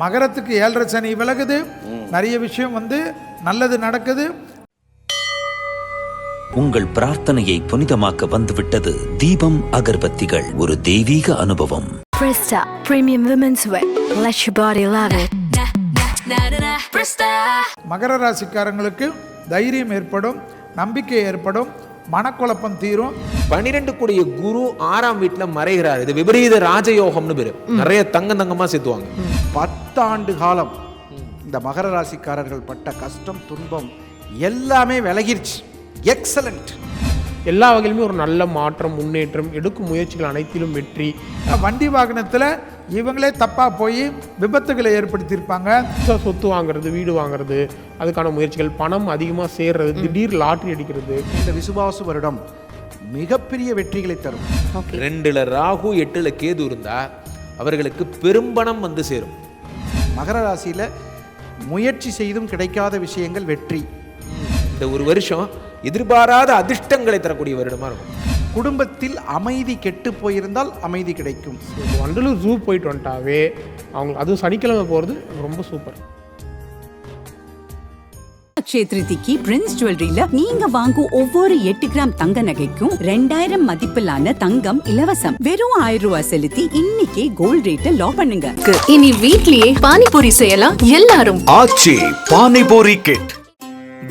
மகரத்துக்கு ஏழரை சனி விலகுது. நிறைய விஷயம் வந்து நல்லது நடக்குது. உங்கள் பிரார்த்தனையை புனிதமாக்க வந்துவிட்டது தீபம் அகர்பத்திகள். ஒரு தெய்வீக அனுபவம். Presta Premium Women's Wear. Let your body love it. மகர ராசிக்காரங்களுக்கு தைரியம் ஏற்படும் நம்பிக்கை ஏற்படும் மனக்குழப்பம் தீரும். பனிரெண்டு கூடிய குரு ஆறாம் வீட்டுல மறைகிறார். இது விபரீத ராஜயோகம்னு பேரு. நிறைய தங்கம் தங்கமா சேர்த்துவாங்க பத்தாண்டு காலம் இந்த மகர ராசிக்காரர்கள் பட்ட கஷ்டம் துன்பம் எல்லாமே விலகிருச்சு. எக்ஸலண்ட் எல்லா வகையிலுமே ஒரு நல்ல மாற்றம் முன்னேற்றம் எடுக்கும் முயற்சிகள் அனைத்திலும் வெற்றி. வண்டி வாகனத்தில் இவங்களே தப்பாக போய் விபத்துகளை ஏற்படுத்தியிருப்பாங்க. சொத்து வாங்குறது வீடு வாங்குறது அதுக்கான முயற்சிகள் பணம் அதிகமாக சேர்றது திடீர் லாட்டரி அடிக்கிறது. இந்த விசுவாசு வருடம் மிகப்பெரிய வெற்றிகளை தரும். ரெண்டுல ராகு எட்டுல கேது இருந்தா அவர்களுக்கு பெரும்பணம் வந்து சேரும். மகர ராசியில முயற்சி செய்தும் கிடைக்காத விஷயங்கள் வெற்றி. இந்த ஒரு வருஷம் எதிர்பாராத அதிர்ஷ்டங்களை தரக்கூடிய வருடமா இருக்கும். குடும்பத்தில் அமைதி கெட்டு போயிருந்தால் அமைதி கிடைக்கும். வண்டலூர் ஜூ போயிட்டு வந்துட்டாவே அவங்க அதுவும் சனிக்கிழமை போகிறது ரொம்ப சூப்பர் அக்ஷய திருதிக்கு பிரின்ஸ் ஜுவல்லரியில நீங்க வாங்கும் ஒவ்வொரு எட்டு கிராம் தங்க நகைக்கும் ரெண்டாயிரம் மதிப்பிலான தங்கம் இலவசம். வெறும் ஆயிரம் ரூபாய் செலுத்தி இன்னைக்கே கோல்ட் ரேட்டை லாக் பண்ணுங்க. இனி வீட்லயே பானிபூரி செய்யலாம் எல்லாரும். ஆச்சி பானிபூரி கிட்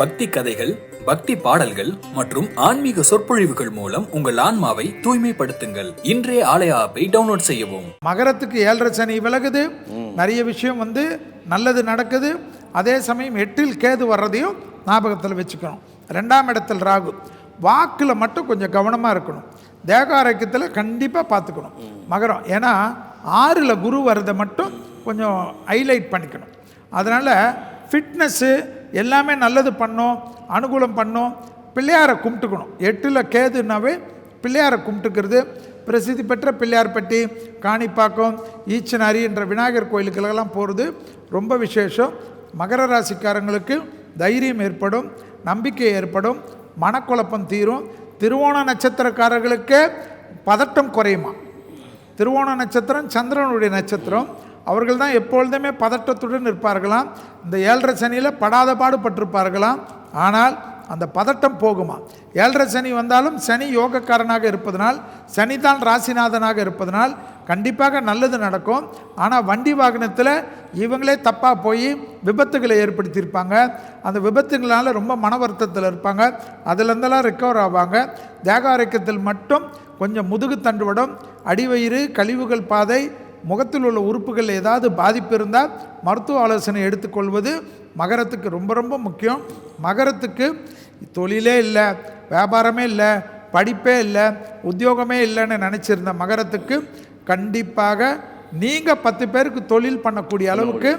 பக்தி கதைகள் பக்தி பாடல்கள் மற்றும் ஆன்மீக சொற்பொழிவுகள் மூலம் உங்கள் ஆன்மாவை தூய்மைப்படுத்துங்கள். இன்றைய ஆலய ஆப்பை டவுன்லோட் செய்யவும். மகரத்துக்கு ஏழரை சனி விலகுது. நிறைய விஷயம் வந்து நல்லது நடக்குது. அதே சமயம் எட்டில் கேது வர்றதையும் ஞாபகத்தில் வச்சுக்கணும். ரெண்டாம் இடத்தில் ராகு. வாக்கில் மட்டும் கொஞ்சம் கவனமாக இருக்கணும். தேக ஆரோக்கியத்தில் கண்டிப்பாக பார்த்துக்கணும் மகரம். ஏன்னா ஆறில் குரு வர்றதை மட்டும் கொஞ்சம் ஹைலைட் பண்ணிக்கணும். அதனால் ஃபிட்னஸ்ஸு எல்லாமே நல்லது பண்ணோம் அனுகூலம் பண்ணோம் பிள்ளையாரை கும்பிட்டுக்கணும். எட்டில் கேதுனாவே பிள்ளையாரை கும்பிட்டுக்கிறது. பிரசித்தி பெற்ற பிள்ளையார்பட்டி காணிப்பாக்கம் ஈச்சனாரி என்ற விநாயகர் கோயிலுக்கெல்லாம் போகிறது ரொம்ப விசேஷம். மகர ராசிக்காரங்களுக்கு தைரியம் ஏற்படும் நம்பிக்கை ஏற்படும் மனக்குழப்பம் தீரும். திருவோண நட்சத்திரக்காரர்களுக்கு பதட்டம் குறையுமா? திருவோண நட்சத்திரம் சந்திரனுடைய நட்சத்திரம். அவர்கள் தான் எப்பொழுதுமே பதட்டத்துடன் இருப்பார்களாம். இந்த ஏழரை சனியில் படாத பாடுபட்டிருப்பார்களாம் ஆனால் அந்த பதட்டம் போகுமா? ஏழரை சனி வந்தாலும் சனி யோகக்காரனாக இருப்பதனால் சனி தான் ராசிநாதனாக இருப்பதனால் கண்டிப்பாக நல்லது நடக்கும். ஆனால் வண்டி வாகனத்தில் இவங்களே தப்பாக போய் விபத்துகளை ஏற்படுத்தியிருப்பாங்க. அந்த விபத்துகளால் ரொம்ப மன வருத்தத்தில் இருப்பாங்க. அதுலேருந்தெல்லாம் ரெக்கவர் ஆவாங்க. தேக ஆரோக்கியத்தில் மட்டும் கொஞ்சம் முதுகு தண்டுவடம் அடிவயிறு கழிவுகள் பாதை முகத்தில் உள்ள உறுப்புகளில் ஏதாவது பாதிப்பு இருந்தால் மருத்துவ ஆலோசனை எடுத்துக்கொள்வது மகரத்துக்கு ரொம்ப ரொம்ப முக்கியம். மகரத்துக்கு தொழிலே இல்லை வியாபாரமே இல்லை படிப்பே இல்லை உத்தியோகமே இல்லைன்னு நினச்சிருந்த மகரத்துக்கு கண்டிப்பாக நீங்கள் பத்து பேருக்கு தொழில் பண்ணக்கூடிய அளவுக்கு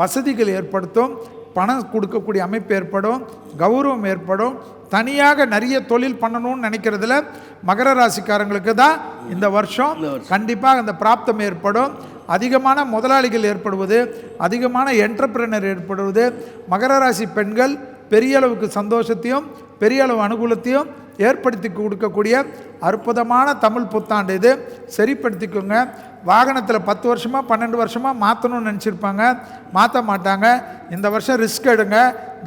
வசதிகள் ஏற்படுத்தும். பணம் கொடுக்கக்கூடிய அமைப்பு ஏற்படும் கௌரவம் ஏற்படும். தனியாக நிறைய தொழில் பண்ணணும்னு நினைக்கிறதுல மகர ராசிக்காரங்களுக்கு தான் இந்த வருஷம் கண்டிப்பாக அந்த பிராப்தம் ஏற்படும். அதிகமான முதலாளிகள் ஏற்படுவது அதிகமான என்டர்பிரனர் ஏற்படுவது மகர ராசி பெண்கள் பெரிய அளவுக்கு சந்தோஷத்தையும் பெரிய அளவு அனுகூலத்தையும் ஏற்படுத்தி கொடுக்கக்கூடிய அற்புதமான தமிழ் புத்தாண்டு இது. சரிப்படுத்திக்கோங்க. வாகனத்தில் பத்து வருஷமாக பன்னெண்டு வருஷமாக மாற்றணும்னு நினச்சிருப்பாங்க. மாற்ற மாட்டாங்க. இந்த வருஷம் ரிஸ்க் எடுங்க.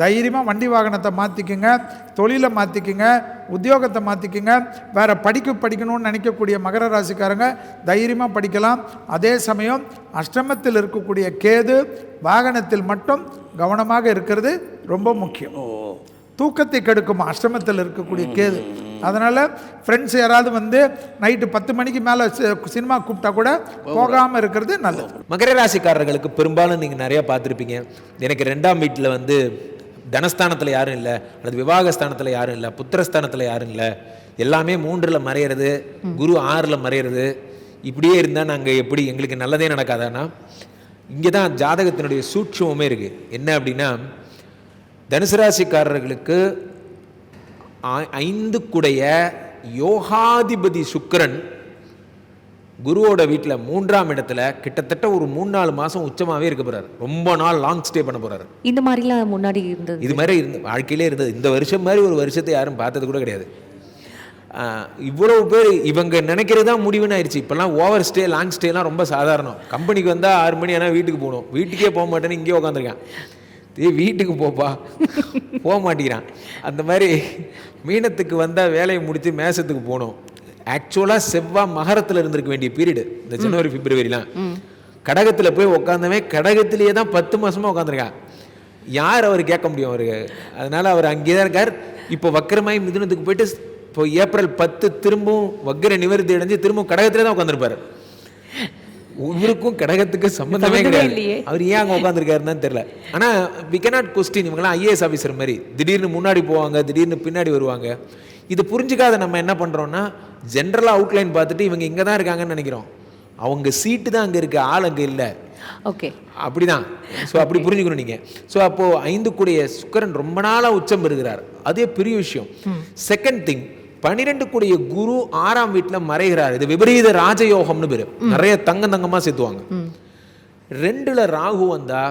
தைரியமாக வண்டி வாகனத்தை மாற்றிக்குங்க தொழிலை மாற்றிக்குங்க உத்தியோகத்தை மாற்றிக்குங்க வேறு படிக்க படிக்கணும்னு நினைக்கக்கூடிய மகர ராசிக்காரங்க தைரியமாக படிக்கலாம். அதே சமயம் அஷ்டமத்தில் இருக்கக்கூடிய கேது வாகனத்தில் மட்டும் கவனமாக இருக்கிறது ரொம்ப முக்கியம். தூக்கத்தை கெடுக்கும் அஷ்டமத்தில் இருக்கக்கூடிய கேது. அதனால் ஃப்ரெண்ட்ஸ் யாராவது வந்து நைட்டு பத்து மணிக்கு மேலே சினிமா கூப்பிட்டா கூட போகாமல் இருக்கிறது நல்லது. மகர ராசிக்காரர்களுக்கு பெரும்பாலும் நீங்கள் நிறையா பார்த்துருப்பீங்க. எனக்கு ரெண்டாம் வீட்டில் வந்து தனஸ்தானத்தில் யாரும் இல்லை அல்லது விவாகஸ்தானத்தில் யாரும் இல்லை புத்திரஸ்தானத்தில் யாரும் இல்லை. எல்லாமே மூன்றில் மறையிறது குரு ஆறில் மறையிறது. இப்படியே இருந்தால் நாங்கள் எப்படி எங்களுக்கு நல்லதே நடக்காதானா? இங்கே தான் ஜாதகத்தினுடைய சூட்சமுமே இருக்குது என்ன அப்படின்னா தனுசு ராசிக்காரர்களுக்கு ஐ- ஐந்து குடைய யோகாதிபதி சுக்கிரன் குருவோட வீட்டில் மூன்றாம் இடத்துல கிட்டத்தட்ட ஒரு மூணு நாலு மாதம் உச்சமாகவே இருக்க போறாரு. ரொம்ப நாள் லாங் ஸ்டே பண்ண போறாரு. இந்த மாதிரிலாம் முன்னாடி இருந்தது. இது மாதிரி இருந்து வாழ்க்கையிலே இருந்தது. இந்த வருஷம் மாதிரி ஒரு வருஷத்தை யாரும் பார்த்தது கூட கிடையாது. ஆஹ், இவ்வளவு பேர் இவங்க நினைக்கிறது தான் முடிவுன்னு ஆயிடுச்சு. இப்போல்லாம் ஓவர் ஸ்டே லாங் ஸ்டேலாம் ரொம்ப சாதாரணம். கம்பெனிக்கு வந்தால் ஆறு மணி ஆனால் வீட்டுக்கு போகணும். வீட்டுக்கே போக மாட்டேன்னு இங்கேயே உட்காந்துருக்கான் வீட்டுக்கு போப்பா. போக மாட்டேங்கிறான் அந்த மாதிரி மீனத்துக்கு வந்தால் வேலையை முடித்து மேசத்துக்கு போகணும். ஆக்சுவலாக செவ்வாய் மகரத்தில் இருந்திருக்க வேண்டிய பீரியடு இந்த ஜனவரி பிப்ரவரிலாம். கடகத்தில் போய் உட்காந்தவன் கடகத்திலேயே தான் பத்து மாசமா உட்காந்துருக்கான் யார் அவர் கேட்க முடியும் அவருக்கு? அதனால அவர் அங்கேயே தான் இருக்கார். இப்போ வக்கரமாய் மிதுனத்துக்கு போயிட்டு இப்போ ஏப்ரல் பத்து திரும்பவும் வக்கர நிவர்த்தி அடைஞ்சு திரும்பவும் கடகத்திலே தான் உட்காந்துருப்பாரு இவருக்கும் கடகத்துக்கு சம்பந்தமே கிடையாது. அவர் ஏன் அங்கே உட்காந்துருக்காருன்னு தெரியல. ஆனால் வி cannot கொஸ்டின் இவங்கெல்லாம் ஐஏஎஸ் ஆஃபீஸர் மாதிரி. திடீர்னு முன்னாடி போவாங்க திடீர்னு பின்னாடி வருவாங்க. இது புரிஞ்சுக்காத நம்ம என்ன பண்ணுறோம்னா ஜென்ரலாக அவுட்லைன் பார்த்துட்டு இவங்க இங்கே தான் இருக்காங்கன்னு நினைக்கிறோம். அவங்க சீட்டு தான் அங்கே இருக்கு ஆள் அங்கே இல்லை. ஓகே அப்படிதான். ஸோ அப்படி புரிஞ்சுக்கணும் நீங்கள் ஸோ அப்போது ஐந்து கூடிய சுக்கிரன் ரொம்ப நாளாக உச்சம் பெறுகிறார். அதே பெரிய விஷயம். செகண்ட் திங் பன்னிரெண்டு கூடிய குரு ஆறாம் வீட்டில் மறைகிறார். இது விபரீத ராஜயோகம்னு பேர். நிறைய தங்கம் தங்கமாக சேர்த்துவாங்க. ரெண்டுல ராகு வந்தா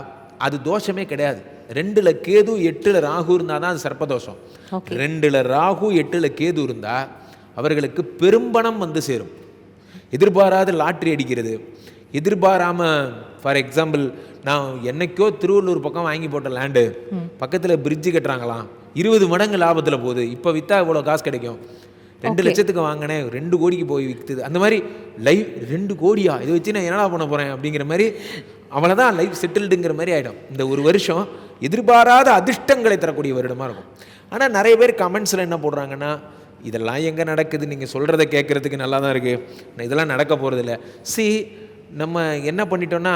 அது தோஷமே கிடையாது. ரெண்டுல கேது எட்டுல ராகு இருந்தால் தான் அது சர்ப்பதோஷம். ரெண்டுல ராகு எட்டுல கேது இருந்தா அவர்களுக்கு பெரும்பணம் வந்து சேரும். எதிர்பாராத லாட்ரி அடிக்கிறது. எதிர்பாராம ஃபார் எக்ஸாம்பிள் நான் என்னைக்கோ திருவள்ளூர் பக்கம் வாங்கி போட்ட லேண்டு பக்கத்தில் பிரிட்ஜு கட்டுறாங்களாம். இருபது மடங்கு லாபத்தில் போகுது. இப்போ விற்றா இவ்வளோ காசு கிடைக்கும்? ரெண்டு லட்சத்துக்கு வாங்கினேன் ரெண்டு கோடிக்கு போய் விற்குது அந்த மாதிரி லைவ் ரெண்டு கோடியா? இதை வச்சு நான் என்னடா பண்ண போகிறேன் அப்படிங்கிற மாதிரி அவ்வளோதான் லைஃப் செட்டில்டுங்கிற மாதிரி ஆகிடும் இந்த ஒரு வருஷம் எதிர்பாராத அதிர்ஷ்டங்களை தரக்கூடிய வருடமாக இருக்கும். ஆனால் நிறைய பேர் கமெண்ட்ஸில் என்ன போடுறாங்கன்னா இதெல்லாம் எங்கே நடக்குது? நீங்கள் சொல்கிறத கேட்குறதுக்கு நல்லா தான் இருக்குது இதெல்லாம் நடக்க போகிறதில்ல சி நம்ம என்ன பண்ணிட்டோம்னா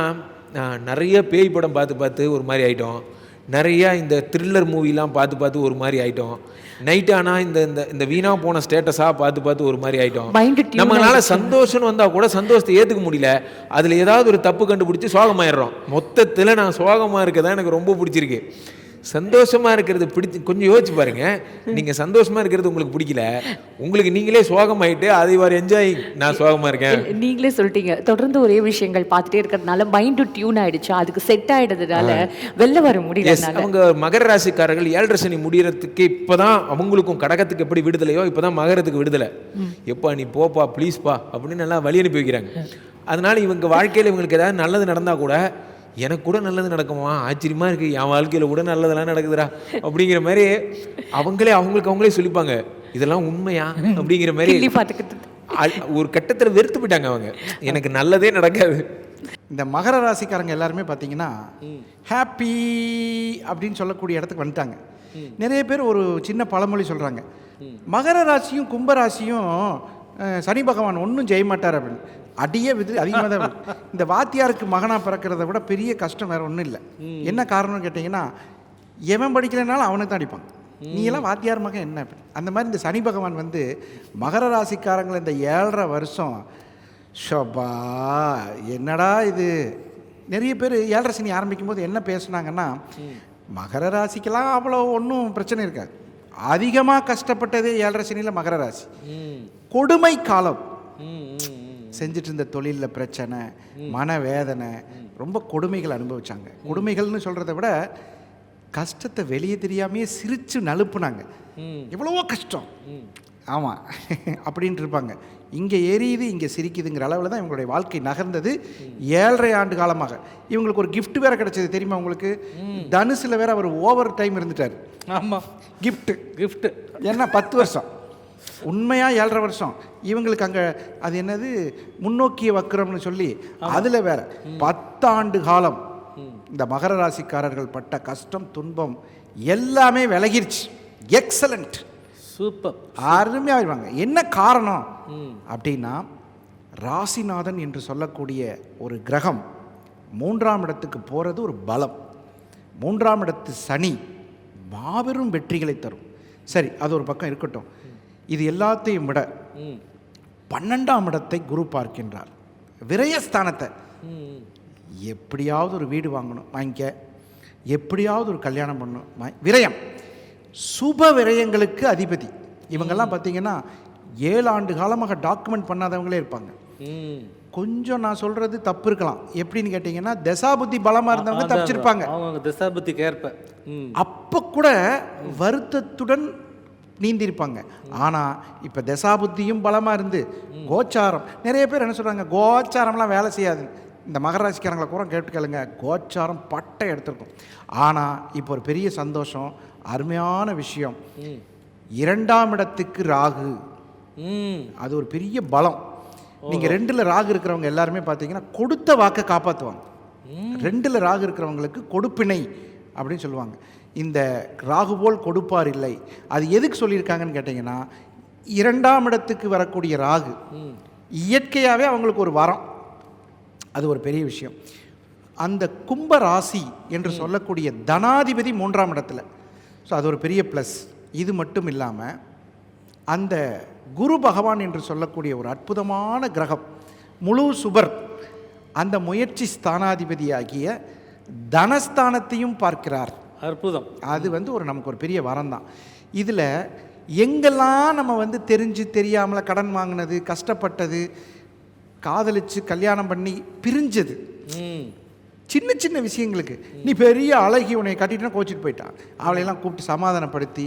ஆஹ், நிறைய பேய் படம் பார்த்து பார்த்து ஒரு மாதிரி ஆயிட்டோம். நிறைய இந்த த்ரில்லர் மூவிலாம் பார்த்து பார்த்து ஒரு மாதிரி ஆயிட்டோம். நைட் ஆனால் இந்த இந்த இந்த வீணா போன ஸ்டேட்டஸாக பார்த்து பார்த்து ஒரு மாதிரி tune நம்மளால ஆயிடுச்சு. சந்தோஷம் வந்தால் கூட சந்தோஷத்தை ஏற்றுக்க முடியல. அதில் ஏதாவது ஒரு தப்பு கண்டுபிடிச்சி சோகமாயிடுறோம் மொத்தத்தில் நான் சோகமாக இருக்கதான் எனக்கு ரொம்ப பிடிச்சிருக்கு. சந்தோஷமாக இருக்கிறது பிடிச்சி கொஞ்சம் யோசிச்சு பாருங்க. நீங்கள் சந்தோஷமாக இருக்கிறது உங்களுக்கு பிடிக்கல. உங்களுக்கு நீங்களே சோகமாயிட்டு அதை வார் என்ஜாய் நான் சோகமாக இருக்கேன். நீங்களே சொல்லிட்டீங்க. தொடர்ந்து ஒரே விஷயங்கள் பார்த்துட்டே இருக்கிறதுனால மைண்டு டியூன் ஆயிடுச்சு. அதுக்கு செட் ஆயிடுறதுனால வெளில வர முடியல அவங்க மகர ராசிக்காரர்கள் ஏழரை சனி முடியறதுக்கு இப்பதான் அவங்களுக்கும் கடகத்துக்கு எப்படி விடுதலையோ இப்பதான் மகரத்துக்கு விடுதலை. எப்பா நீ போப்பா ப்ளீஸ்ப்பா அப்படின்னு நல்லா வழி அனுப்பி வைக்கிறாங்க. அதனால இவங்க வாழ்க்கையில் இவங்களுக்கு ஏதாவது நல்லது நடந்தா கூட எனக்கு கூட நல்லது நடக்குமா? ஆச்சரியமா இருக்கு. என் வாழ்க்கையில கூட நல்லதெல்லாம் நடக்குதுடா. அப்படிங்கிற மாதிரி அவங்களே அவங்களுக்கு அவங்களே சொல்லிப்பாங்க. இதெல்லாம் உண்மையா? அப்படிங்கிற மாதிரி ஒரு கட்டத்தில் வெறுத்து போயிட்டாங்க அவங்க. எனக்கு நல்லதே நடக்காது. இந்த மகர ராசிக்காரங்க எல்லாருமே பார்த்தீங்கன்னா ஹாப்பி அப்படின்னு சொல்லக்கூடிய இடத்துக்கு வந்துட்டாங்க. நிறைய பேர் ஒரு சின்ன பழமொழி சொல்கிறாங்க மகர ராசியும் கும்ப ராசியும் அஹ், சனி பகவான் ஒன்றும் செய்ய மாட்டார் அப்படின்னு. அடியே விது அதிகமாக தான். இந்த வாத்தியாருக்கு மகனாக பிறக்கிறத விட பெரிய கஷ்டம் வேறு ஒன்றும் இல்லை. என்ன காரணம்னு கேட்டிங்கன்னா எவன் படிக்கலைனாலும் அவனுக்கு தான் அடிப்பான். நீ எல்லாம் வாத்தியார் மகன் என்ன? அந்த மாதிரி இந்த சனி பகவான் வந்து மகர ராசிக்காரங்களை இந்த ஏழரை வருஷம் ஷபா என்னடா இது? நிறைய பேர் ஏழரை சனி ஆரம்பிக்கும் போது என்ன பேசுனாங்கன்னா மகர ராசிக்கெல்லாம் அவ்வளோ ஒன்றும் பிரச்சனை இருக்காது. அதிகமாக கஷ்டப்பட்டதே ஏழரை சனியில் மகர ராசி. கொடுமை காலம். செஞ்சுட்டு இருந்த தொழிலில் பிரச்சனை மனவேதனை ரொம்ப கொடுமைகள் அனுபவிச்சாங்க. கொடுமைகள்னு சொல்கிறத விட கஷ்டத்தை வெளியே தெரியாமையே சிரித்து நழுப்புனாங்க. எவ்வளவோ கஷ்டம். ஆமாம் அப்படின்ட்டு இருப்பாங்க. இங்கே எரியுது இங்கே சிரிக்குதுங்கிற அளவில் தான் இவங்களுடைய வாழ்க்கை நகர்ந்தது ஏழரை ஆண்டு காலமாக. இவங்களுக்கு ஒரு gift வேற கிடைச்சது தெரியுமா உங்களுக்கு? தனுசில் வேற அவர் ஓவர் டைம் இருந்துட்டார். ஆமாம் gift. gift. ஏன்னா பத்து வருஷம். உண்மையாக ஏழரை வருஷம். இவங்களுக்கு அங்கே அது என்னது? முன்னோக்கிய வக்கரம்னு சொல்லி அதில் வேற. பத்தாண்டு காலம் இந்த மகர ராசிக்காரர்கள் பட்ட கஷ்டம் துன்பம் எல்லாமே விலகிருச்சு. Excellent super. அருமையாக வருவாங்க. என்ன காரணம்? அப்படின்னா ராசிநாதன் என்று சொல்லக்கூடிய ஒரு கிரகம் மூன்றாம் இடத்துக்கு போகிறது ஒரு பலம். மூன்றாம் இடத்து சனி மாபெரும் வெற்றிகளை தரும். சரி அது ஒரு பக்கம் இருக்கட்டும். இது எல்லாத்தையும் விட பன்னெண்டாம் இடத்தை குரு பார்க்கின்றார். விரயஸ்தானத்தை. எப்படியாவது ஒரு வீடு வாங்கணும் வாங்கிக்க. எப்படியாவது ஒரு கல்யாணம் பண்ணணும் விரயம். சுப விரயங்களுக்கு அதிபதி. இவங்கெல்லாம் பார்த்தீங்கன்னா ஏழு ஆண்டு காலமாக டாக்குமெண்ட் பண்ணாதவங்களே இருப்பாங்க. கொஞ்சம் நான் சொல்றது தப்பு இருக்கலாம். எப்படின்னு கேட்டிங்கன்னா தசாபுத்தி பலமாக இருந்தவங்க தப்பிச்சிருப்பாங்க. அவங்க திசாபுத்திக்கு ஏற்ப. அப்போ கூட வருத்தத்துடன் நீந்திருப்பாங்க. ஆனால் இப்போ தசாபுத்தியும் பலமாக இருந்து கோச்சாரம் நிறைய பேர் என்ன சொல்கிறாங்க கோச்சாரம்லாம் வேலை செய்யாது. இந்த மகர ராசிக்காரங்களை கூட கேட்டு கேளுங்க கோச்சாரம் பட்டை எடுத்திருக்கும். ஆனால் இப்போ ஒரு பெரிய சந்தோஷம் அருமையான விஷயம். இரண்டாம் இடத்துக்கு ராகு. அது ஒரு பெரிய பலம். நீங்கள் ரெண்டில் ராகு இருக்கிறவங்க எல்லாருமே பார்த்தீங்கன்னா கொடுத்த வாக்கை காப்பாற்றுவாங்க ரெண்டில் ராகு இருக்கிறவங்களுக்கு கொடுப்பினை அப்படின்னு சொல்லுவாங்க. இந்த ராகு போல் கொடுப்பார் இல்லை. அது எதுக்கு சொல்லியிருக்காங்கன்னு கேட்டிங்கன்னா இரண்டாம் இடத்துக்கு வரக்கூடிய ராகு இயற்கையாகவே அவங்களுக்கு ஒரு வரம். அது ஒரு பெரிய விஷயம். அந்த கும்ப ராசி என்று சொல்லக்கூடிய தனாதிபதி மூன்றாம் இடத்துல. ஸோ அது ஒரு பெரிய ப்ளஸ் இது மட்டும் இல்லாமல் அந்த குரு பகவான் என்று சொல்லக்கூடிய ஒரு அற்புதமான கிரகம் முழு சுபர் அந்த முயற்சி ஸ்தானாதிபதியாகிய தனஸ்தானத்தையும் பார்க்கிறார். அற்புதம். அது வந்து ஒரு நமக்கு ஒரு பெரிய வரம் தான் இதில் எங்கெல்லாம் நம்ம வந்து தெரிஞ்சு தெரியாமல் கடன் வாங்கினது கஷ்டப்பட்டது காதலிச்சு கல்யாணம் பண்ணி பிரிஞ்சது. சின்ன சின்ன விஷயங்களுக்கு. நீ பெரிய அழகி உன்னை கட்டிட்டுனா கோச்சிட்டு போயிட்டான். அவளையெல்லாம் கூப்பிட்டு சமாதானப்படுத்தி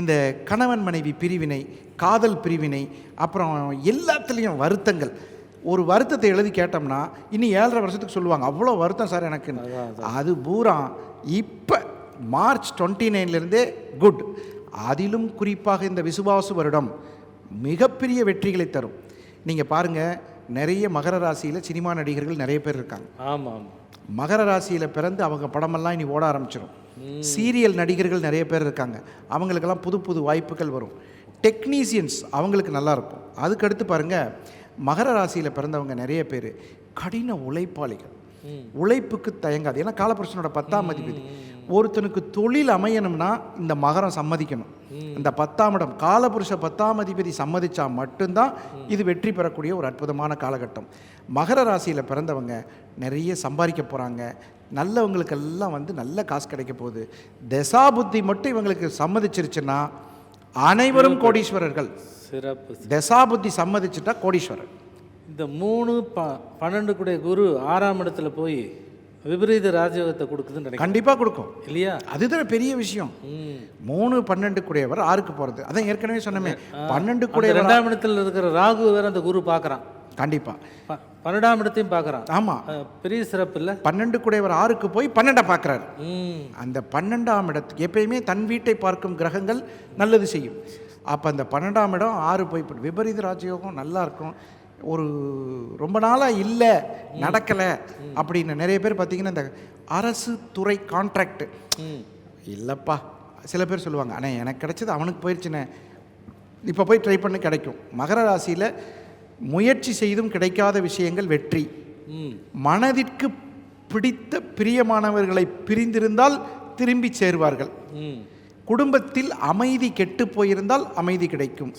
இந்த கணவன் மனைவி பிரிவினை காதல் பிரிவினை அப்புறம் எல்லாத்துலேயும் வருத்தங்கள். ஒரு வருத்தத்தை எழுதி கேட்டோம்னா இனி ஏழரை வருஷத்துக்கு சொல்லுவாங்க. அவ்வளோ வருத்தம் சார் எனக்கு. அது பூரா இப்போ மார்ச் டுவெண்ட்டி நைன்லேருந்தே குட். அதிலும் குறிப்பாக இந்த விசுவாசு வருடம் மிகப்பெரிய வெற்றிகளை தரும். நீங்கள் பாருங்கள் நிறைய மகர ராசியில் சினிமா நடிகர்கள் நிறைய பேர் இருக்காங்க. ஆமாம். ஆமாம் மகர ராசியில் பிறந்து அவங்க படமெல்லாம் இனி ஓட ஆரம்பிச்சிடும் சீரியல் நடிகர்கள் நிறைய பேர் இருக்காங்க. அவங்களுக்கெல்லாம் புது புது வாய்ப்புகள் வரும். டெக்னீசியன்ஸ் அவங்களுக்கு நல்லா இருக்கும். அதுக்கடுத்து பாருங்கள் மகர ராசியில் பிறந்தவங்க நிறைய பேர் கடின உழைப்பாளிகள். உழைப்புக்கு தயங்காது. ஏன்னா காலபுருஷனோட பத்தாம் அதிபதி. ஒருத்தனுக்கு தொழில் அமையணும்னா இந்த மகரம் சம்மதிக்கணும். இந்த பத்தாம் இடம் காலபுருஷ பத்தாம் அதிபதி சம்மதிச்சா மட்டும்தான் இது வெற்றி பெறக்கூடிய ஒரு அற்புதமான காலகட்டம். மகர ராசியில் பிறந்தவங்க நிறைய சம்பாதிக்க போகிறாங்க நல்லவங்களுக்கெல்லாம் வந்து நல்ல காசு கிடைக்க போகுது. தசா புத்தி மட்டும் இவங்களுக்கு சம்மதிச்சிருச்சுன்னா அனைவரும் கோடீஸ்வரர்கள். சிறப்பு. தசா புத்தி சம்மதிச்சுட்டா கோடீஸ்வரர். இந்த மூணு ப பன்னெண்டு கூடிய குரு ஆறாம் இடத்துல போய் விபரீத ராஜயோகத்தை கொடுக்குதுன்னு நினைக்கிறேன். கண்டிப்பாக கொடுக்கும். இல்லையா? அதுதான் பெரிய விஷயம். மூணு பன்னெண்டு கூடியவர் ஆறுக்கு போகிறது அதான் ஏற்கனவே சொன்னமே. பன்னெண்டு கூடியவர் ரெண்டாம் இடத்துல இருக்கிற ராகு வேற அந்த குரு பார்க்கறான் கண்டிப்பாக பன்னெண்டாம் இடத்தையும் பார்க்கறான் ஆமாம் பெரிய சிறப்பு இல்லை? பன்னெண்டு கூடியவர் ஆறுக்கு போய் பன்னெண்டை பார்க்குறாரு அந்த பன்னெண்டாம் இடத்துக்கு எப்பயுமே தன் வீட்டை பார்க்கும் கிரகங்கள் நல்லது செய்யும். அப்போ அந்த பன்னெண்டாம் இடம் ஆறு போய் விபரீத ராஜயோகம் நல்லா இருக்கும். ஒரு ரொம்ப நாளாக இல்லை நடக்கலை அப்படின்னு நிறைய பேர் பார்த்தீங்கன்னா இந்த அரசு துறை கான்ட்ராக்ட் இல்லைப்பா. சில பேர் சொல்லுவாங்க அண்ணே எனக்கு கிடைச்சது அவனுக்கு போயிடுச்சுண்ணே இப்போ போய் ட்ரை பண்ணி கிடைக்கும். மகர ராசியில் முயற்சி செய்தும் கிடைக்காத விஷயங்கள் வெற்றி. மனதிற்கு பிடித்த பிரியமானவர்களை பிரிந்திருந்தால் திரும்பி சேருவார்கள். ம். குடும்பத்தில் அமைதி கெட்டு போயிருந்தால் அமைதி கிடைக்கும்.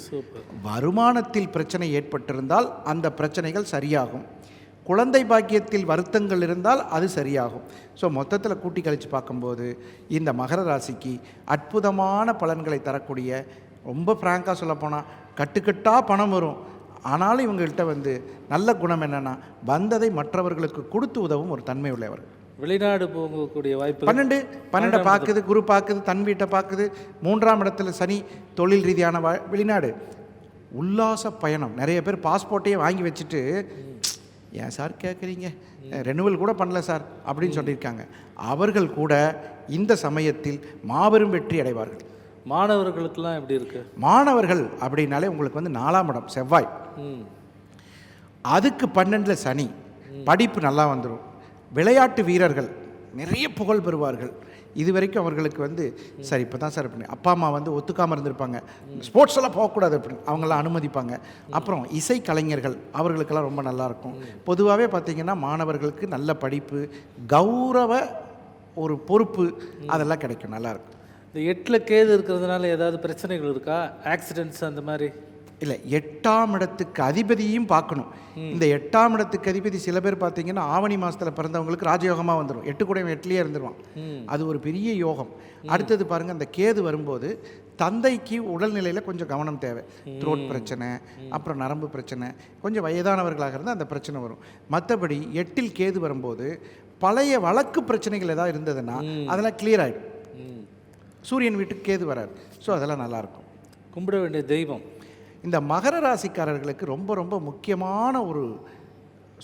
வருமானத்தில் பிரச்சனை ஏற்பட்டிருந்தால் அந்த பிரச்சனைகள் சரியாகும். குழந்தை பாக்கியத்தில் வருத்தங்கள் இருந்தால் அது சரியாகும். ஸோ மொத்தத்தில் கூட்டி கழித்து பார்க்கும்போது இந்த மகர ராசிக்கு அற்புதமான பலன்களை தரக்கூடிய ரொம்ப ஃப்ராங்காக சொல்லப்போனால் கட்டுக்கட்டாக பணம் வரும். ஆனாலும் இவங்கள்ட்ட வந்து நல்ல குணம் என்னென்னா வந்ததை மற்றவர்களுக்கு கொடுத்து உதவும் ஒரு தன்மை உள்ளவர். வெளிநாடு போகக்கூடிய வாய்ப்பு பன்னெண்டு பன்னெண்டை பார்க்குது குரு பார்க்குது தன் வீட்டை பார்க்குது. மூன்றாம் இடத்துல சனி தொழில் ரீதியான வா வெளிநாடு. உல்லாச பயணம். நிறைய பேர் பாஸ்போர்ட்டையே வாங்கி வச்சுட்டு ஏன் சார் கேட்குறீங்க ரெனுவல் கூட பண்ணல சார். அப்படின்னு சொல்லியிருக்காங்க. அவர்கள் கூட இந்த சமயத்தில் மாபெரும் வெற்றி அடைவார்கள். மாணவர்களுக்கெல்லாம் எப்படி இருக்கு? மாணவர்கள் அப்படின்னாலே உங்களுக்கு வந்து நாலாம் இடம் செவ்வாய். அதுக்கு பன்னெண்டில் சனி. படிப்பு நல்லா வந்துடும் விளையாட்டு வீரர்கள் நிறைய புகழ் பெறுவார்கள். இது வரைக்கும் அவர்களுக்கு வந்து சார் இப்போ தான் சார் இப்படி அப்பா அம்மா வந்து ஒத்துக்காமல் இருந்திருப்பாங்க. ஸ்போர்ட்ஸ் எல்லாம் போகக்கூடாது அப்படின்னு. அவங்களாம் அனுமதிப்பாங்க. அப்புறம் இசை கலைஞர்கள் அவர்களுக்கெல்லாம் ரொம்ப நல்லாயிருக்கும் பொதுவாகவே பார்த்தீங்கன்னா மாணவர்களுக்கு நல்ல படிப்பு கௌரவ ஒரு பொறுப்பு அதெல்லாம் கிடைக்கும். நல்லாயிருக்கும் இந்த எட்டில் கேது இருக்கிறதுனால ஏதாவது பிரச்சனைகள் இருக்கா? ஆக்சிடென்ட்ஸ் அந்த மாதிரி? இல்லை எட்டாம் இடத்துக்கு அதிபதியும் பார்க்கணும். இந்த எட்டாம் இடத்துக்கு அதிபதி சில பேர் பார்த்தீங்கன்னா ஆவணி மாதத்தில் பிறந்தவங்களுக்கு ராஜயோகமாக வந்துடும் எட்டு கூட எட்டுலேயே இருந்துருவான். அது ஒரு பெரிய யோகம். அடுத்தது பாருங்கள் அந்த கேது வரும்போது தந்தைக்கு உடல்நிலையில் கொஞ்சம் கவனம் தேவை. த்ரோட் பிரச்சனை அப்புறம் நரம்பு பிரச்சனை கொஞ்சம் வயதானவர்களாக இருந்தால் அந்த பிரச்சனை வரும். மற்றபடி எட்டில் கேது வரும்போது பழைய வழக்கு பிரச்சனைகள் ஏதாவது இருந்ததுன்னா அதெல்லாம் கிளியர் ஆகிடும் சூரியன் வீட்டுக்கு கேது வராது ஸோ அதெல்லாம் நல்லாயிருக்கும் கும்பிட வேண்டிய தெய்வம். இந்த மகர ராசிக்காரர்களுக்கு ரொம்ப ரொம்ப முக்கியமான ஒரு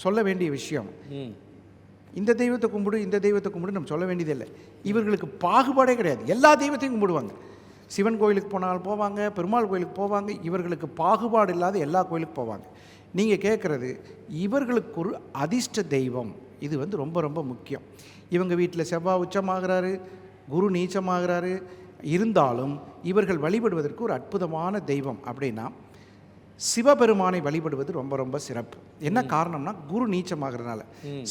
சொல்ல வேண்டிய விஷயம். இந்த தெய்வத்தை கும்பிடு இந்த தெய்வத்தை கும்பிடு நம்ம சொல்ல வேண்டியதில்லை இவர்களுக்கு பாகுபாடே கிடையாது. எல்லா தெய்வத்தையும் கும்பிடுவாங்க. சிவன் கோயிலுக்கு போனால் போவாங்க பெருமாள் கோயிலுக்கு போவாங்க இவர்களுக்கு பாகுபாடு இல்லாத எல்லா கோயிலுக்கு போவாங்க. நீங்கள் கேட்குறது இவர்களுக்கு ஒரு அதிர்ஷ்ட தெய்வம். இது வந்து ரொம்ப ரொம்ப முக்கியம். இவங்க வீட்டில் செவ்வாய் உச்சமாகிறாரு குரு நீச்சமாகிறாரு. இருந்தாலும் இவர்கள் வழிபடுவதற்கு ஒரு அற்புதமான தெய்வம் அப்படின்னா சிவபெருமானை வழிபடுவது ரொம்ப ரொம்ப சிறப்பு. என்ன காரணம்னா குரு நீச்சமாகறதுனால.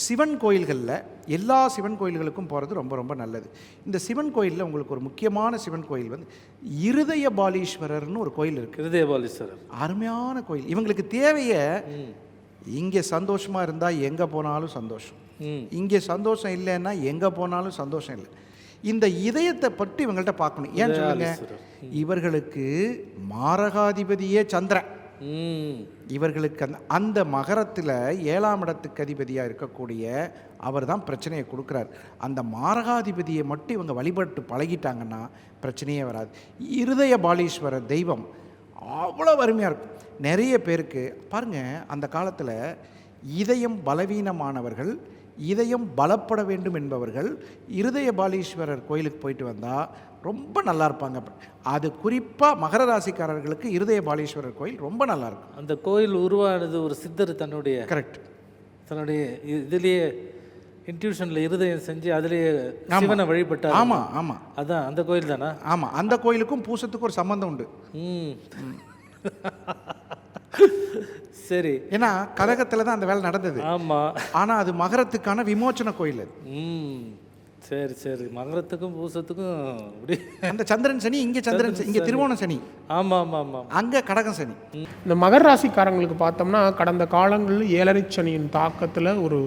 சிவன் கோயில்களில் எல்லா சிவன் கோயில்களுக்கும் போகிறது ரொம்ப ரொம்ப நல்லது. இந்த சிவன் கோயிலில் உங்களுக்கு ஒரு முக்கியமான சிவன் கோயில் வந்து இருதய பாலீஸ்வரர்னு ஒரு கோயில் இருக்குது இருதயபாலீஸ்வரர். அருமையான கோயில். இவங்களுக்கு தேவையை இங்கே சந்தோஷமா இருந்தால் எங்கே போனாலும் சந்தோஷம். இங்கே சந்தோஷம் இல்லைன்னா எங்கே போனாலும் சந்தோஷம் இல்லை. இந்த இதயத்தை பற்றி இவங்கள்ட்ட பார்க்கணும். ஏன் சொல்லுங்க? இவர்களுக்கு மாரகாதிபதியே சந்திரன். இவர்களுக்கு அந்த அந்த மகரத்தில் ஏழாம் இடத்துக்கு அதிபதியாக இருக்கக்கூடிய அவர் தான் பிரச்சனையை கொடுக்குறார். அந்த மாரகாதிபதியை மட்டும் இவங்க வழிபட்டு பழகிட்டாங்கன்னா பிரச்சனையே வராது. இருதய பாலீஸ்வரர் தெய்வம் அவ்வளோ அருமையாக இருக்கும். நிறைய பேருக்கு பாருங்க அந்த காலத்தில் இதயம் பலவீனமானவர்கள் இதயம் பலப்பட வேண்டும் என்பவர்கள் இருதய பாலீஸ்வரர் கோயிலுக்கு போயிட்டு வந்தால் ரொம்ப நல்லா இருப்பாங்க அது குறிப்பாக மகர ராசிக்காரர்களுக்கு இருதய பாலீஸ்வரர் கோயில் ரொம்ப நல்லா இருக்கும் அந்த கோயில் உருவானது ஒரு சித்தர் தன்னுடைய கரெக்ட் தன்னுடைய இதுலயே இன்ட்யூஷனில் இருதயம் செஞ்சு அதுலயே சிவனை வழிபட்டார். ஆமாம் ஆமாம் அதான் அந்த கோயில் தானா? ஆமாம் அந்த கோயிலுக்கும் பூசத்துக்கும் ஒரு சம்பந்தம் உண்டு. ம். சரி. ஏன்னா கழகத்தில் தான் அந்த வேலை நடந்தது. ஆமா. ஆனால் அது மகரத்துக்கான விமோச்சன கோயில் அது. ம். சரி சரி. மகரத்துக்கும் பூசத்துக்கும் இப்படி. அந்த சந்திரன் சனி இங்கே சந்திரன் சனி, இங்கே திருவோண சனி. ஆமா ஆமா ஆமா அங்கே கடகம் சனி. இந்த மகர ராசிக்காரங்களுக்கு பார்த்தோம்னா கடந்த காலங்களில் ஏழரை சனியின் தாக்கத்தில் ஒரு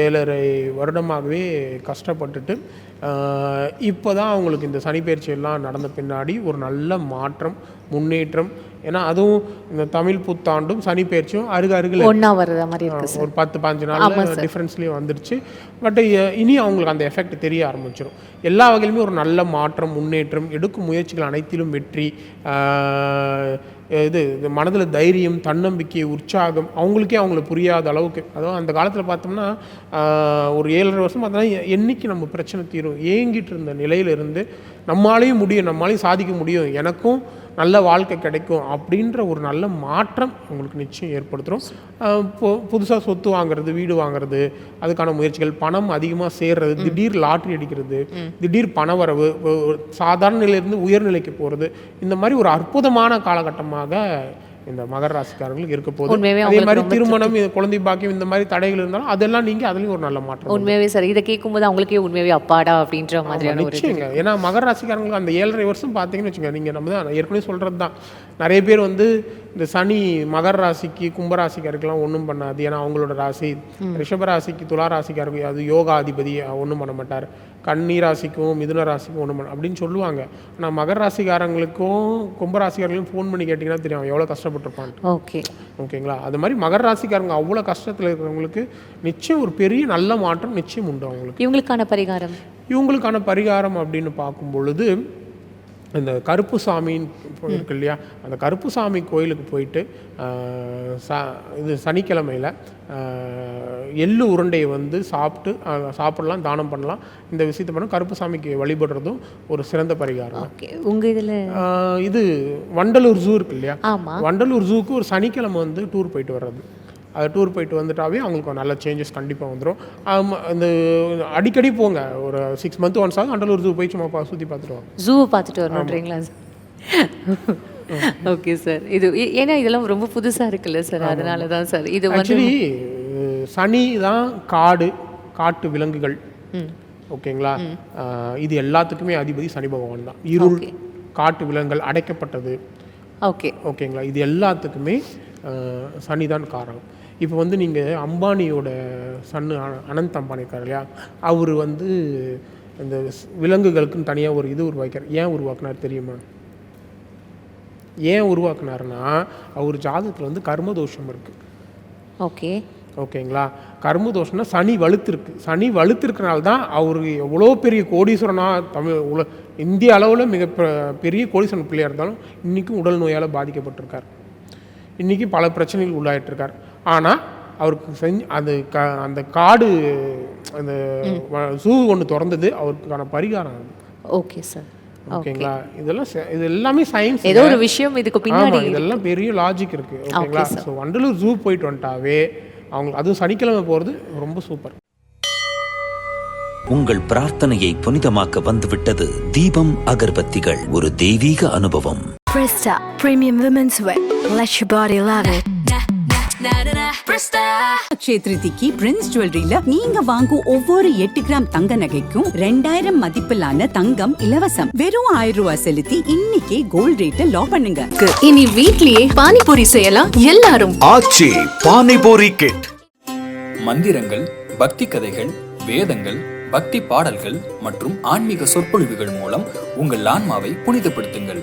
ஏழரை வருடமாகவே கஷ்டப்பட்டுட்டு இப்போ தான் அவங்களுக்கு இந்த சனிப்பெயர்ச்சி எல்லாம் நடந்த பின்னாடி ஒரு நல்ல மாற்றம் முன்னேற்றம் ஏன்னா அதுவும் இந்த தமிழ் புத்தாண்டும் சனிப்பெயர்ச்சியும் அருக அருகில் ஒண்ணா வர்ற மாதிரி இருக்கு ஒரு பத்து பாஞ்சு நாள் சார். டிஃப்ரென்ஸ்லேயே வந்துருச்சு. பட் இனி அவங்களுக்கு அந்த எஃபெக்ட் தெரிய ஆரம்பிச்சிடும் எல்லா வகையிலுமே ஒரு நல்ல மாற்றம் முன்னேற்றம் எடுக்கும் முயற்சிகள் அனைத்திலும் வெற்றி இது மனதில் தைரியம் தன்னம்பிக்கை உற்சாகம் அவங்களுக்கே அவங்கள புரியாத அளவுக்கு. அதாவது அந்த காலத்தில் பார்த்தோம்னா ஒரு ஏழரை வருஷம் பார்த்தோம்னா எ- என்னைக்கு நம்ம பிரச்சனை தீரும்? ஏங்கிட்டு இருந்த நிலையிலிருந்து நம்மளாலையும் முடியும் நம்மளாலையும் சாதிக்க முடியும். எனக்கும் நல்ல வாழ்க்கை கிடைக்கும் அப்படின்ற ஒரு நல்ல மாற்றம் உங்களுக்கு நிச்சயம் ஏற்படுத்துகிறோம் புதுசாக சொத்து வாங்குறது வீடு வாங்குறது அதுக்கான முயற்சிகள் பணம் அதிகமாக சேர்றது திடீர் லாட்ரி அடிக்கிறது திடீர் பணவரவு சாதாரண நிலையிலிருந்து உயர்நிலைக்கு போகிறது இந்த மாதிரி ஒரு அற்புதமான காலகட்டமாக இந்த மகர ராசிக்காரங்களுக்கு இருக்க போகுது அதே மாதிரி திருமணம் குழந்தை பாக்கியம் இந்த மாதிரி தடைகள் இருந்தாலும் அதெல்லாம் நீங்க அதுலயும் ஒரு நல்ல மாற்றம் உண்மையாவே சார் இதை கேட்கும்போது அவங்களுக்கே உண்மையாவே அப்பாடா அப்படின்ற மாதிரியான இது. நிச்சயங்க. ஏன்னா மகர ராசிக்காரங்களுக்கு அந்த ஏழரை வருஷம் பார்த்தீங்கன்னு வச்சுங்க நீங்கள் நம்ம தான் ஏற்கனவே சொல்கிறது தான் நிறைய பேர் வந்து இந்த சனி மகர ராசிக்கு கும்பராசிக்காருக்கெல்லாம் ஒன்றும் பண்ணாது. ஏன்னா அவங்களோட ராசி ரிஷப ராசிக்கு துலா ராசிக்காருக்கு அது யோகா அதிபதி ஒன்றும் பண்ண மாட்டார். கன்னி ராசிக்கும் மிதுன ராசிக்கும் பண்ண அப்படின்னு சொல்லுவாங்க. ஆனால் மகர ராசிக்காரங்களுக்கும் கும்பராசிக்காரங்களுக்கும் ஃபோன் பண்ணி கேட்டிங்கன்னா தெரியும் அவன் எவ்வளோ கஷ்டப்பட்டிருப்பான் ஓகே. ஓகேங்களா? அது மாதிரி மகர ராசிக்காரங்க அவ்வளோ கஷ்டத்தில் இருக்கிறவங்களுக்கு நிச்சயம் ஒரு பெரிய நல்ல மாற்றம் நிச்சயம் உண்டு அவங்களுக்கு. இவங்களுக்கான பரிகாரம்? இவங்களுக்கான பரிகாரம் அப்படின்னு பார்க்கும் பொழுது இந்த கருப்பு சாமின்னு இருக்கு இல்லையா அந்த கருப்பு சாமி கோயிலுக்கு போயிட்டு ச இது சனிக்கிழமையில் எள்ளு உருண்டையை வந்து சாப்பிட்டு சாப்பிடலாம் தானம் பண்ணலாம். இந்த விஷயத்தை பண்ண கருப்பு சாமிக்கு வழிபடுறதும் ஒரு சிறந்த பரிகாரம். ஓகே. உங்க இதுல? இது வண்டலூர் ஜூ இருக்கு இல்லையா? வண்டலூர் ஜூக்கு ஒரு சனிக்கிழமை வந்து டூர் போயிட்டு வர்றது. அது டூர் போயிட்டு வந்துட்டாவே அவங்களுக்கு நல்ல சேஞ்சஸ் கண்டிப்பாக வந்துடும் இந்த அடிக்கடி போங்க. ஒரு சிக்ஸ் மந்த் ஒன்ஸ் ஆகும் வண்டலூர் ஜூ போய் சும்மா சுற்றி பார்த்துட்டு வாங்க. ஜூவை பார்த்துட்டு வரணுன்றீங்களா ஓகே சார் இது ஏன்னா இதெல்லாம் ரொம்ப புதுசா இருக்குல்ல சார் அதனால தான் சார் இது வந்து ஆக்சுவலி சனி தான் காடு காட்டு விலங்குகள். ஓகேங்களா? இது எல்லாத்துக்குமே அதிபதி சனி பகவான் தான். இருள். காட்டு விலங்குகள் அடைக்கப்பட்டது. ஓகே ஓகேங்களா? இது எல்லாத்துக்குமே ஆஹ், சனி தான் காரணம். இப்போ வந்து நீங்கள் அம்பானியோட சன்னு அன- அனந்த் அம்பானி இருக்கார் இல்லையா? அவர் வந்து இந்த விலங்குகளுக்குன்னு தனியாக ஒரு இது உருவாக்கிறார் ஏன் உருவாக்குனார் தெரியுமா? ஏன் உருவாக்குனாருன்னா அவர் ஜாதகத்தில் வந்து கர்ம தோஷம் இருக்குது ஓகே. ஓகேங்களா? கர்ம தோஷம்னா சனி வலுத்திருக்கு. சனி வலுத்திருக்கனால தான் அவர் எவ்வளோ பெரிய கோடீஸ்வரனா தமிழ் உல இந்திய அளவில் மிக பெரிய கோடீஸ்வரன் பிள்ளையாக இருந்தாலும் இன்றைக்கும் உடல் நோயால் பாதிக்கப்பட்டிருக்கார். இன்றைக்கி பல பிரச்சனைகள் உள்ளாயிட்டிருக்கார். ஆனால் அவருக்கு செஞ்சு அது க அந்த காடு அந்த ஜூ ஒன்று திறந்தது அவருக்கான பரிகாரம் அது. Okay sir. ஓகேங்களா? இதெல்லாம் செ- இது எல்லாமே சயின்ஸ் ஏதோ ஒரு விஷயம் இதுக்கு பின்னாடி இதெல்லாம் பெரிய லாஜிக் இருக்கு ஓகேங்களா? sir. ஸோ வண்டலூர் ஜூ போயிட்டு வந்துட்டாவே அவங்க அதுவும் சனிக்கிழமை போகிறது ரொம்ப சூப்பர் உங்கள் பிரார்த்தனையை புனிதமாக்க வந்துவிட்டது தீபம் அகர்பத்திகள் ஒரு தெய்வீக அனுபவம். Presta Premium Women's Wear. Let your body love it. Akshaya திருதிக்கு Prince ஜுவல்லரியில நீங்க வாங்கும் ஒவ்வொரு எட்டு கிராம் தங்க நகைக்கும் ரெண்டாயிரம் மதிப்பிலான தங்கம் இலவசம். வெறும் ஆயிரம் ரூபாய் செலுத்தி இன்னைக்கே கோல்ட் ரேட்டை லாக் பண்ணுங்க. இனி வீட்லயே பானிபூரி செய்யலாம் எல்லாரும். ஆச்சி பானிபூரி கிட் மந்திரங்கள் பக்தி கதைகள் வேதங்கள் பக்தி பாடல்கள் மற்றும் ஆன்மீக சொற்பொழிவுகள் மூலம் உங்கள் ஆன்மாவை புனிதப்படுத்துங்கள்.